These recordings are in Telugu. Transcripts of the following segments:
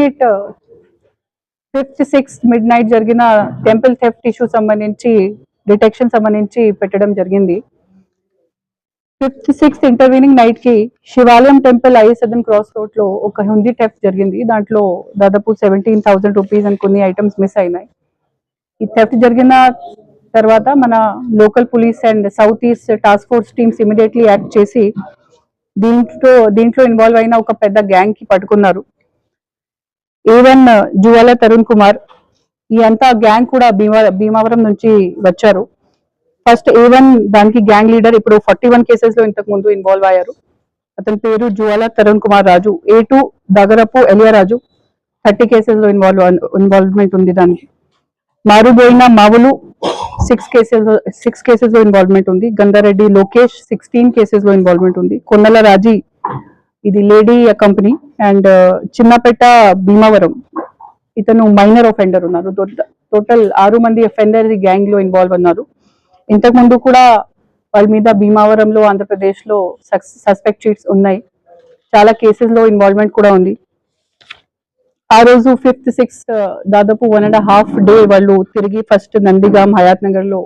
Approximate fifth sixth midnight జరిగిన టెంపుల్ థెఫ్ట్ ఇష్యూ సంబంధించి డిటెక్షన్ సంబంధించి పెట్టడం జరిగింది. ఫిఫ్త్ సిక్స్త్ ఇంటర్వ్యూనింగ్ నైట్కి శివాలయం టెంపుల్ ఐ సదన్ క్రాస్ రోడ్లో ఒక హిందీ టెఫ్ట్ జరిగింది. దాంట్లో దాదాపు సెవెంటీన్ థౌసండ్ రూపీస్ అని కొన్ని ఐటమ్స్ మిస్ అయినాయి. ఈ థెఫ్ట్ జరిగిన తర్వాత మన local police and south east task force teams immediately act చేసి దీంట్లో దీంట్లో ఇన్వాల్వ్ అయిన ఒక పెద్ద గ్యాంగ్కి పట్టుకున్నారు. ఈవెన్ uh, జువాల తరుణ్ కుమార్ ఈ అంతా గ్యాంగ్ కూడా భీమా భీమావరం నుంచి వచ్చారు. ఫస్ట్ ఈవెన్ దానికి గ్యాంగ్ లీడర్ ఇప్పుడు ఫార్టీ వన్ కేసెస్లో ఇంతకు ముందు ఇన్వాల్వ్ అయ్యారు. అతని పేరు Juvala Tarun Kumar Raju. A two Dagarapu Eliyaraju thirty కేసెస్లో ఇన్వాల్వ్ ఇన్వాల్వ్మెంట్ ఉంది దానికి. Maruboina Mavulu six cases six కేసెస్లో ఇన్వాల్వ్మెంట్ ఉంది. గంగారెడ్డి లోకేష్ సిక్స్టీన్ కేసెస్లో ఇన్వాల్వ్మెంట్ ఉంది. కొన్నల రాజీ ఇది lady company and uh, Chinnapeta Bhimavaram. ఇతను మైనర్ ఒఫెండర్ ఉన్నారు. టోటల్ ఆరు మంది అఫెండర్ గ్యాంగ్లో ఇన్వాల్వ్ ఉన్నారు. ఇంతకు ముందు కూడా వాళ్ళ మీద భీమావరంలో ఆంధ్రప్రదేశ్లో సస్పెక్ట్ షీట్స్ ఉన్నాయి. చాలా కేసెస్లో ఇన్వాల్వ్మెంట్ కూడా ఉంది. ఆ రోజు ఫిఫ్త్ సిక్స్త్ uh, దాదాపు వన్ అండ్ హాఫ్ డే వాళ్ళు తిరిగి ఫస్ట్ నందిగాం హయాత్ నగర్లో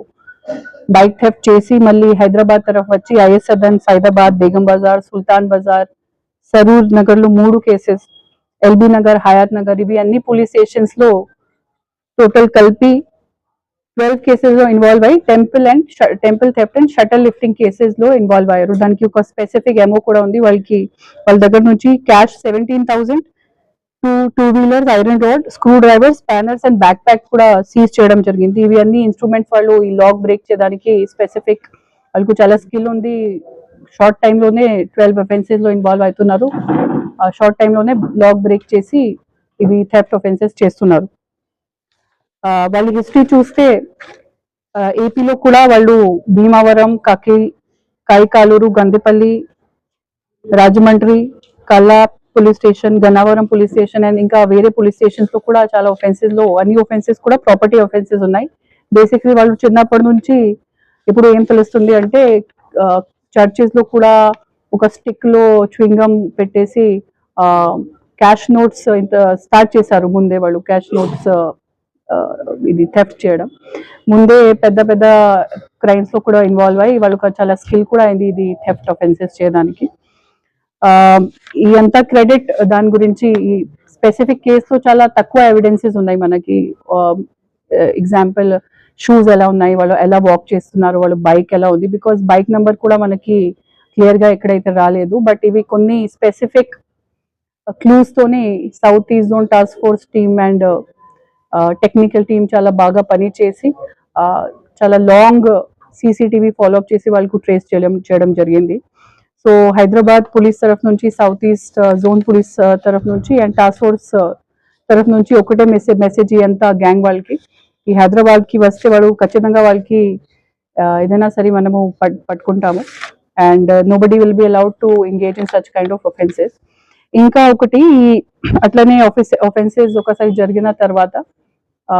బైక్ థెఫ్ట్ చేసి మళ్ళీ హైదరాబాద్ తరఫు వచ్చి ఐఎస్ఆర్ సైదాబాద్ బేగం బజార్ సుల్తాన్ బజార్ సరూర్ నగర్లో మూడు కేసెస్ ఎల్బీ నగర్ హయాత్ నగర్ ఇవి అన్ని పోలీస్ స్టేషన్స్లో టోటల్ కలిపి ట్వెల్వ్ కేసెస్లో ఇన్వాల్వ్ అయ్యి temple and temple theft and shutter lifting కేసెస్లో ఇన్వాల్వ్ అయ్యారు. దానికి ఒక స్పెసిఫిక్ ఎమో కూడా ఉంది. వాళ్ళకి వాళ్ళ దగ్గర నుంచి cash seventeen thousand two two wheelers iron rod screwdrivers spanners and backpack కూడా సీజ్ చేయడం జరిగింది. ఇవి అన్ని ఇన్స్ట్రుమెంట్స్ వాళ్ళు ఈ లాక్ బ్రేక్ చేయడానికి స్పెసిఫిక్ వాళ్ళకు చాలా స్కిల్ ఉంది. షార్ట్ టైంలోనే ట్వెల్వ్లో ఇన్వాల్వ్ అవుతున్నారు. షార్ట్ టైంలోనే బ్లాక్ బ్రేక్ చేసి ఇవి థెఫ్ట్ అఫెన్సెస్ చేస్తున్నారు. వాళ్ళ హిస్టరీ చూస్తే ఏపీలో కూడా వాళ్ళు భీమావరం కకి కైకాలూరు గందిపల్లి రాజమండ్రి కల్లా police station Gannavaram police station and ఇంకా వేరే పోలీస్ స్టేషన్స్లో కూడా చాలా ఒఫెన్సెస్లో అన్ని ఒఫెన్సెస్ కూడా ప్రాపర్టీ ఒఫెన్సెస్ ఉన్నాయి. బేసిక్లీ వాళ్ళు చిన్నప్పటి నుంచి ఇప్పుడు ఏం తెలుస్తుంది అంటే చర్చెస్లో కూడా ఒక స్టిక్లో చ్వింగం పెట్టేసి క్యాష్ నోట్స్ ఇంత స్టార్ట్ చేశారు ముందే వాళ్ళు క్యాష్ నోట్స్ ఇది థెఫ్ట్ చేయడం. ముందే పెద్ద పెద్ద క్రైమ్స్లో కూడా ఇన్వాల్వ్ అయ్యి వాళ్ళకి చాలా స్కిల్ కూడా అయింది ఇది థెఫ్ట్ అఫెన్సెస్ చేయడానికి. ఈ అంతా క్రెడిట్ దాని గురించి ఈ స్పెసిఫిక్ కేసులో చాలా తక్కువ ఎవిడెన్సెస్ ఉన్నాయి మనకి. ఎగ్జాంపుల్ షూస్ ఎలా ఉన్నాయి? వాళ్ళు ఎలా వాక్ చేస్తున్నారు? వాళ్ళు బైక్ ఎలా ఉంది? బికాస్ బైక్ నెంబర్ కూడా మనకి క్లియర్గా ఎక్కడైతే రాలేదు బట్ ఇవి కొన్ని స్పెసిఫిక్ క్లూస్ uh, తోని south east zone task force team and technical team చాలా బాగా పని చేసి uh, చాలా లాంగ్ సీసీటీవీ ఫాలోఅప్ చేసి వాళ్ళకు ట్రేస్ చేయడం చేయడం జరిగింది. సో హైదరాబాద్ పోలీస్ తరఫు నుంచి సౌత్ ఈస్ట్ జోన్ పోలీస్ తరఫు నుంచి అండ్ టాస్క్ ఫోర్స్ తరఫు నుంచి ఒకటే మెసేజ్ మెసేజ్ అంతా గ్యాంగ్ వాళ్ళకి. ఈ హైదరాబాద్కి వస్తే వాడు ఖచ్చితంగా వాళ్ళకి ఏదైనా సరే మనము పట్టుకుంటాము. And nobody will be allowed to engage in such kind of offences ఇంకా ఒకటి ఈ అట్లనే ఆఫీస్ ఒఫెన్సెస్ ఒకసారి జరిగిన తర్వాత ఆ,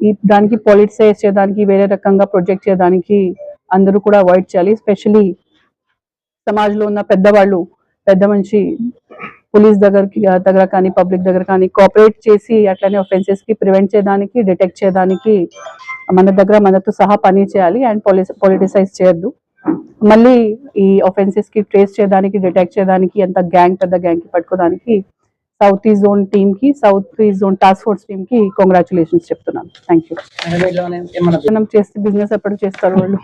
ఈ దానికి పాలిటిసైజ్ చేయడానికి వేరే రకంగా ప్రొజెక్ట్ చేయడానికి అందరూ కూడా అవాయిడ్ చేయాలి. ఎస్పెషలీ సమాజ్లో ఉన్న పెద్దవాళ్ళు పెద్ద మనిషి పోలీస్ దగ్గరకి దగ్గర కానీ పబ్లిక్ దగ్గర కానీ కోఆపరేట్ చేసి అట్లనే ఒఫెన్సెస్కి ప్రివెంట్ చేయడానికి డిటెక్ట్ చేయడానికి మన దగ్గర మనతో సహా పని చేయాలి అండ్ పోలీస్ పొలిటిసైజ్ చేయొద్దు. మళ్ళీ ఈ ఒఫెన్సెస్కి ట్రేస్ చేయడానికి డిటెక్ట్ చేయడానికి ఎంత గ్యాంగ్ పెద్ద గ్యాంగ్కి పట్టుకోవడానికి సౌత్ ఈస్ట్ జోన్ టీమ్కి south east zone task force టీమ్కి కంగ్రాచులేషన్స్ చెప్తున్నాను. థ్యాంక్ యూ మనం చేస్తే బిజినెస్ ఎప్పుడు చేస్తారు వాళ్ళు?